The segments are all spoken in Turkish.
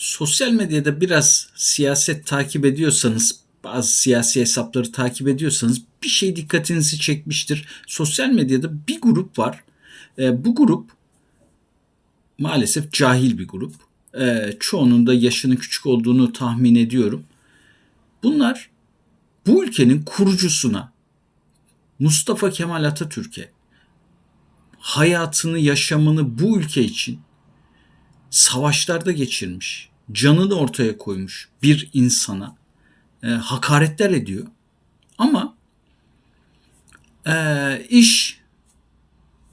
sosyal medyada biraz siyaset takip ediyorsanız, bazı siyasi hesapları takip ediyorsanız bir şey dikkatinizi çekmiştir. Sosyal medyada bir grup var. E, bu grup maalesef cahil bir grup. E, çoğunun da yaşının küçük olduğunu tahmin ediyorum. Bunlar bu ülkenin kurucusuna Mustafa Kemal Atatürk'e hayatını, yaşamını bu ülke için savaşlarda geçirmiş, canını ortaya koymuş bir insana e, hakaretler ediyor. Ama e, iş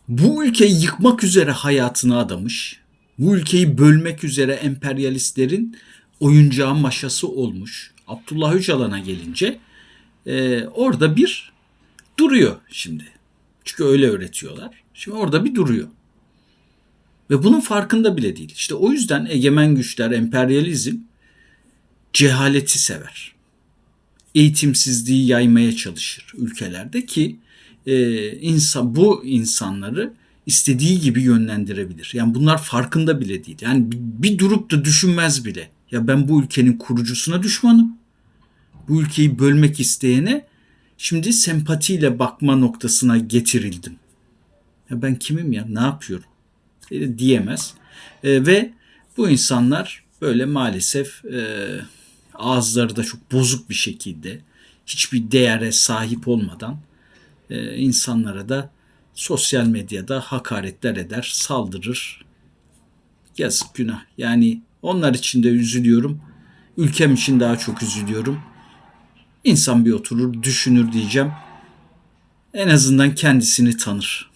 bu ülkeyi yıkmak üzere hayatını adamış, bu ülkeyi bölmek üzere emperyalistlerin oyuncağı maşası olmuş. Abdullah Öcalan'a gelince e, orada bir duruyor şimdi. Çünkü öyle öğretiyorlar. Şimdi orada bir duruyor. Ve bunun farkında bile değil. İşte o yüzden egemen güçler, emperyalizm cehaleti sever. Eğitimsizliği yaymaya çalışır ülkelerde ki e, insan bu insanları istediği gibi yönlendirebilir. Yani bunlar farkında bile değil. Yani bir, durup da düşünmez bile. Ya ben bu ülkenin kurucusuna düşmanım. Bu ülkeyi bölmek isteyene şimdi sempatiyle bakma noktasına getirildim. Ya ben kimim ya? Ne yapıyorum? E, diyemez. E, ve bu insanlar böyle maalesef e, ağızları da çok bozuk bir şekilde hiçbir değere sahip olmadan e, insanlara da sosyal medyada hakaretler eder, saldırır. Yazık günah. Yani onlar için de üzülüyorum. Ülkem için daha çok üzülüyorum. İnsan bir oturur, düşünür diyeceğim. En azından kendisini tanır.